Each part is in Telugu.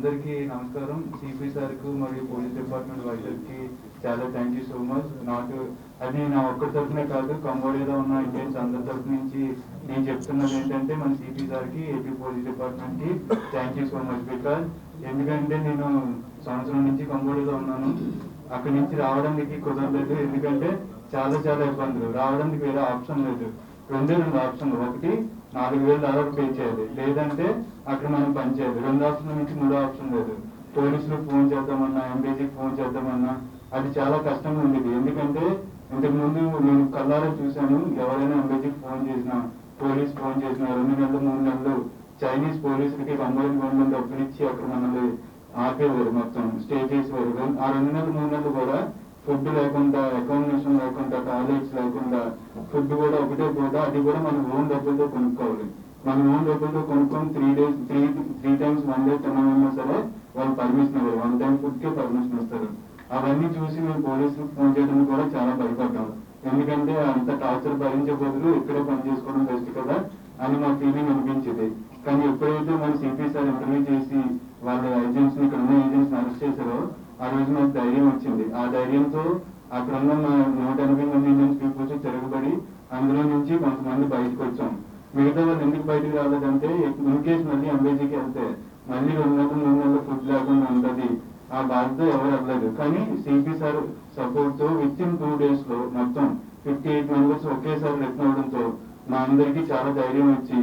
అందరికీ నమస్కారం. సిపి సార్కు మరియు పోలీస్ డిపార్ట్మెంట్ వైజాగ్కి చాలా థ్యాంక్ యూ సో మచ్ నాకు అది నా ఒక్కరి తరఫునే కాదు కంబోడియాలో ఉన్న ఇండియన్స్ అందరి తరఫు నుంచి నేను చెప్తున్నది ఏంటంటే మన సిపి సార్కి ఏపీ పోలీస్ డిపార్ట్మెంట్కి thank you so much because ఎందుకంటే నేను సంవత్సరం నుంచి కంబోడియాలో ఉన్నాను. అక్కడి నుంచి రావడానికి కుదరలేదు. ఎందుకంటే చాలా చాలా ఇబ్బందులు. రావడానికి వేరే ఆప్షన్ లేదు. రెండే రెండు ఆప్షన్లు. ఒకటి నాలుగు వేలు దాదాపు పే చేయాలి. లేదంటే అక్కడ మనం పని చేయాలి. రెండు ఆప్షన్ నుంచి మూడో ఆప్షన్ లేదు. పోలీసులు ఫోన్ చేద్దామన్నా ఎంపీజీకి ఫోన్ చేద్దామన్నా అది చాలా కష్టంగా ఉండేది. ఎందుకంటే ఇంతకుముందు నేను కళ్ళారా చూశాను ఎవరైనా ఎంపీజీకి ఫోన్ చేసినా పోలీస్ ఫోన్ చేసినా రెండు నెలలు మూడు నెలలు చైనీస్ పోలీసులకి కంబైన్ గవర్నమెంట్ డబ్బులు ఇచ్చి అక్కడ మనల్ని ఆపేవారు మొత్తం స్టే చేసేవారు. ఆ రెండు నెలలు మూడు నెలలు కూడా ఫుడ్ లేకుండా అకామిడేషన్ లేకుండా టాయిలెట్స్ లేకుండా ఫుడ్ కూడా ఒకటే పూట అది కూడా మనం ఓన్ డబ్బులతో కొనుక్కోవాలి. మన ఓన్ డబ్బులతో కొనుక్కొని three days three three times one day తినాలన్నా సరే వాళ్ళు పర్మిషన్ ఇవ్వరు. వన్ టైం ఫుడ్ కే పర్మిషన్ ఇస్తారు. అవన్నీ చూసి మేము పోలీసులకు ఫోన్ చేయడానికి కూడా చాలా భయపడ్డాం. ఎందుకంటే అంత టార్చర్ భరించే బదులు ఇక్కడే పని చేసుకోవడం బెస్ట్ కదా అని మా ఫీలింగ్ అనిపించింది. కానీ ఎప్పుడైతే మన సిపి సార్ ఇంటర్వ్యూ చేసి వాళ్ళ ఏజెంట్స్ ఇక్కడ ఉన్న ఏజెంట్స్ అరెస్ట్ చేశారో ఆ రోజు నాకు ధైర్యం వచ్చింది. ఆ ధైర్యంతో అక్కడ ఉన్న మా నూట ఎనభై మంది ఇండియన్స్ పీపుల్స్ తిరగబడి అందులో నుంచి కొంతమంది బయటకు వచ్చాం. మిగతా వాళ్ళు ఎందుకు బయటకు రాలేదంటే ఇన్ కేసు మళ్ళీ అంబేజీకి వెళ్తే మళ్ళీ రెండు నెలలు మూడు నెలలు ఫుడ్ లేకుండా ఉంటది. ఆ బాధ్యత ఎవరు అవ్వలేదు. కానీ సిపి సార్ సపోర్ట్తో విత్ ఇన్ టూ డేస్లో మొత్తం ఫిఫ్టీ ఎయిట్ మెంబర్స్ ఒకేసారి రిటర్న్ అవడంతో మా అందరికీ చాలా ధైర్యం వచ్చి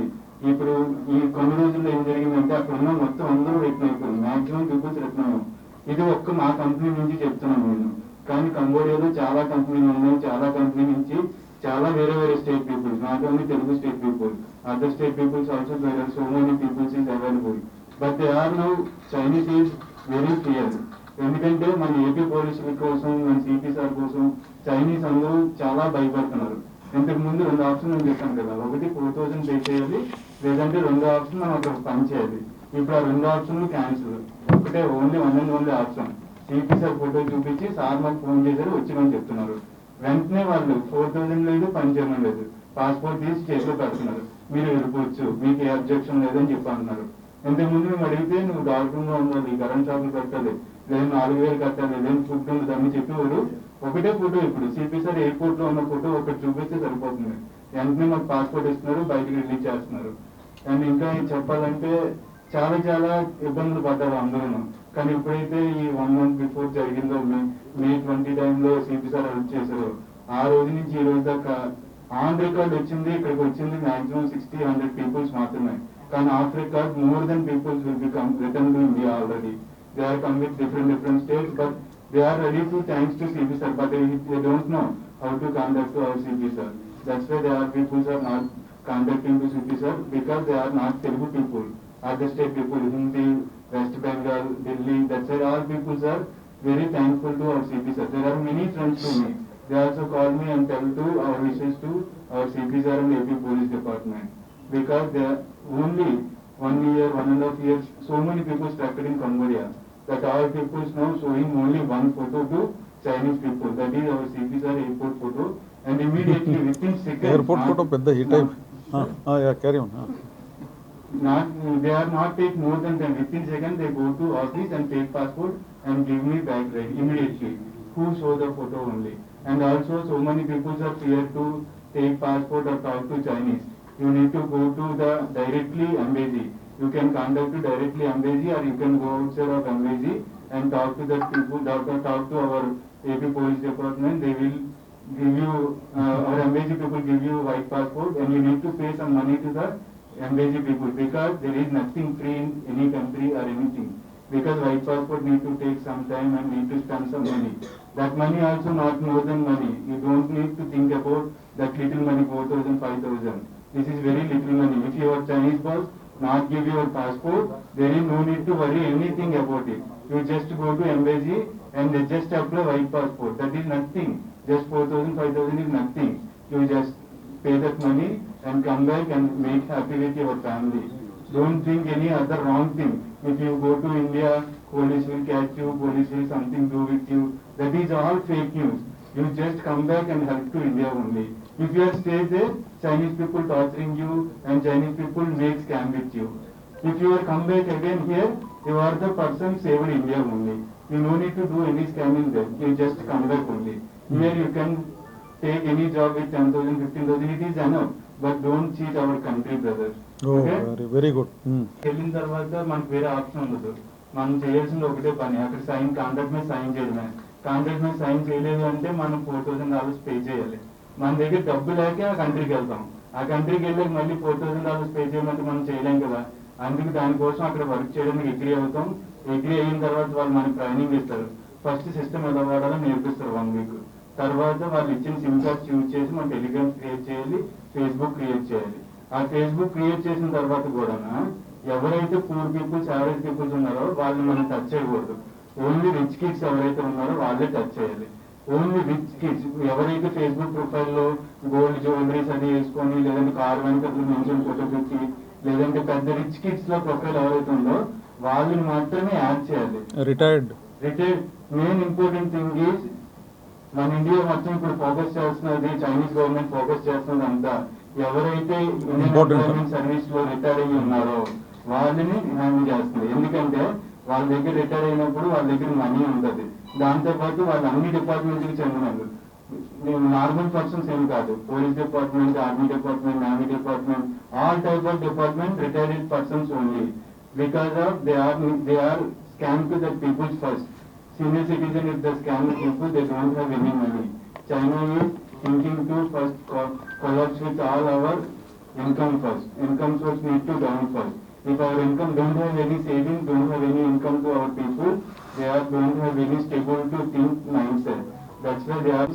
ఇప్పుడు ఈ కొన్ని రోజుల్లో ఏం జరిగిందంటే అక్కడ ఉన్న మొత్తం అందరూ రిటర్న్ అయిపోయింది మాక్సిమం పీపుల్స్ రిటర్న్ అయ్యాం ఇది ఒక్క మా కంపెనీ నుంచి చెప్తున్నాను నేను. కానీ కంబోడియాలో చాలా కంపెనీలు ఉన్నాయి చాలా కంపెనీ నుంచి చాలా వేరే వేరే state peoples not only Telugu state people other state peoples also వేరే so many peoples is available but they are now Chinese is very clear ఎందుకంటే మన ఏపీ పోలీసుల కోసం మన సిపి సార్ కోసం చైనీస్ అందరూ చాలా భయపడుతున్నారు. ఇంతకు ముందు రెండు ఆప్షన్ నేను చెప్పాను కదా ఒకటి ఫోర్ థౌసండ్ పే చేయాలి లేదంటే రెండో ఆప్షన్ మనం ఒక పని చేయాలి. ఇప్పుడు ఆ రెండు ఆప్షన్లు క్యాన్సిల్ ఒకటే only one and only option TP sir photo చూపించి సార్ మాకు ఫోన్ చేశారు వచ్చిమని చెప్తున్నారు. వెంటనే వాళ్ళు ఫోర్ థౌసండ్ లేదు పని చేయడం లేదు. పాస్పోర్ట్ తీసి చేతిలో పెడుతున్నారు. మీరు వెళ్ళిపోవచ్చు మీకు ఏ అబ్జెక్షన్ లేదని చెప్పి అంటున్నారు. ఇంతకు మేము అడిగితే నువ్వు డాక్టర్ ఉండాలి కరెంట్ షాపులు కట్టాలి లేదా నాలుగు వేలు కట్టాలి లేదా ఫుడ్ ఉండదు అని చెప్పేవాడు. ఒకటే ఫోటో ఇప్పుడు సిపి సార్ ఎయిర్పోర్ట్లో ఉన్న ఫోటో ఒకటి చూపిస్తే సరిపోతుంది. వెంటనే మాకు పాస్పోర్ట్ ఇస్తున్నారు బయటకు రిలీజ్ చేస్తున్నారు. అండ్ ఇంకా చెప్పాలంటే చాలా చాలా ఇబ్బందులు పడ్డారు అందరూ. కానీ ఎప్పుడైతే ఈ వన్ మంత్ బిఫోర్ జరిగిందో మే మే ట్వంటీ టైంలో సిపి సార్ అరెస్ట్ చేశారు. ఆ రోజు నుంచి ఈ రోజు దాకా ఆన్ రికార్డ్ వచ్చింది ఇక్కడికి వచ్చింది మాక్సిమం సిక్స్టీ హండ్రెడ్ పీపుల్స్ మాత్రమే. కానీ off record more than peoples will become return to India already they are come with different different states but they are ready to thanks to CP sir but they don't know how to contact to our CP sir that's why they are peoples are not contacting to CP sir because they are not Telugu people other state people, Hindi, West Bengal, Delhi, that's why all peoples are very thankful to our CP sir. There are many friends to me. They also call me and tell to our wishes to our CP sir and AP police department. Because they are only one year, one and a half years, so many people started in Cambodia. That all peoples now showing only one photo to Chinese people. That is our CP sir airport photo. And immediately within seconds. Airport photo పెద్ద హిట్ అయి carry on not they are not take more than 10 within they go to office and take passport and give me back right immediately. Who show the photo only? And also so many people are fear to take passport or talk to chinese. You need to go to the directly embassy you can contact to directly embassy or you can go outside of embassy and talk to the people talk, talk to our ap police department. They will give you uh, our embassy people give you white passport and you need to pay some money to the embassy people because there is nothing free in any country or anything. Because white passport need to take some time and need to spend some money. That money also not more than money. You don't need to think about that little money, 4,000, 5,000. This is very little money. If your Chinese boss not give your passport, there is no need to worry anything about it. You just go to embassy and they just apply white passport. That is nothing. Just 4,000, 5,000 is nothing. You just pay that money and come back and make happy with your family. Don't think any other wrong thing. If you go to India, police will catch you, police will something do with you. That is all fake news. You just come back and help to India only. If you are stay there, Chinese people torturing you and Chinese people make scam with you. If you are come back again here, You are the person saved India only. You no need to do any scamming there. You just come back only. Here you can take any job with 10,000, 15,000. It is enough. Cheat our country, brother. ఓ Okay? వెరీ వెరీ గుడ్ వెళ్ళిన తర్వాత మనకు వేరే ఆప్షన్ ఉండదు. మనం చేయాల్సింది ఒకటే పని. అక్కడ సైన్ కాంట్రాక్ట్ మీద సైన్ చేయడమే. కాంట్రాక్ట్ మీద సైన్ చేయలేదు అంటే మనం ఫోర్ థౌసండ్ డాలర్స్ పే చేయాలి. మన దగ్గర డబ్బు లేక ఆ కంట్రీకి వెళ్తాం. ఆ కంట్రీకి వెళ్ళాక మళ్ళీ ఫోర్ థౌసండ్ డాలర్స్ పే చేయమంటే మనం చేయలేం కదా. అందుకు దానికోసం అక్కడ వర్క్ చేయడానికి అగ్రి అవుతాం. అగ్రి అయిన తర్వాత వాళ్ళు మనకి ట్రైనింగ్ ఇస్తారు. ఫస్ట్ సిస్టమ్ ఎలా వాడాలో నేర్పిస్తారు వన్ వీక్ తర్వాత వాళ్ళు ఇచ్చిన సిమ్ కార్డ్స్ యూజ్ చేసి మనం టెలిగ్రామ్ క్రియేట్ చేయాలి ఫేస్బుక్ క్రియేట్ చేయాలి. ఆ ఫేస్బుక్ క్రియేట్ చేసిన తర్వాత కూడా ఎవరైతే పూర్ పీపుల్స్ యావరేజ్ పీపుల్స్ ఉన్నారో వాళ్ళని మనం టచ్ చేయకూడదు. ఓన్లీ రిచ్ కిడ్స్ ఎవరైతే ఉన్నారో వాళ్ళే టచ్ చేయాలి. ఓన్లీ రిచ్ కిడ్స్ ఎవరైతే ఫేస్బుక్ ప్రొఫైల్లో గోల్డ్ జ్యువెలరీస్ అది వేసుకొని లేదంటే కార్ వెనక మెన్షన్ ఫోటో పెట్టి లేదంటే పెద్ద రిచ్ కిడ్స్లో ప్రొఫైల్ ఎవరైతే ఉందో వాళ్ళని మాత్రమే యాడ్ చేయాలి. Retired retire main important thing is మన ఇండియా మొత్తం ఇప్పుడు ఫోకస్ చేస్తున్నది చైనీస్ గవర్నమెంట్ ఫోకస్ చేస్తున్నది అంతా. ఎవరైతే ఇండియన్. గవర్నమెంట్ సర్వీస్లో రిటైర్ అయ్యి ఉన్నారో వాళ్ళని హ్యాండిల్ చేస్తుంది ఎందుకంటే వాళ్ళ దగ్గర రిటైర్ అయినప్పుడు వాళ్ళ దగ్గర మనీ ఉంటుంది. దాంతో పాటు వాళ్ళు అన్ని డిపార్ట్మెంట్కి చెందినారు నార్మల్ పర్సన్స్ ఏం కాదు. Police department army department navy department all type of department retired persons only because of they are they are scam to the people first. Citizen if they scam the people they don't have any money. China is thinking to first co- collapse with all our income first. Income source need to down first. If our income don't have any savings, don't have any income to our people, they are don't have any stable to think mindset. That's why they are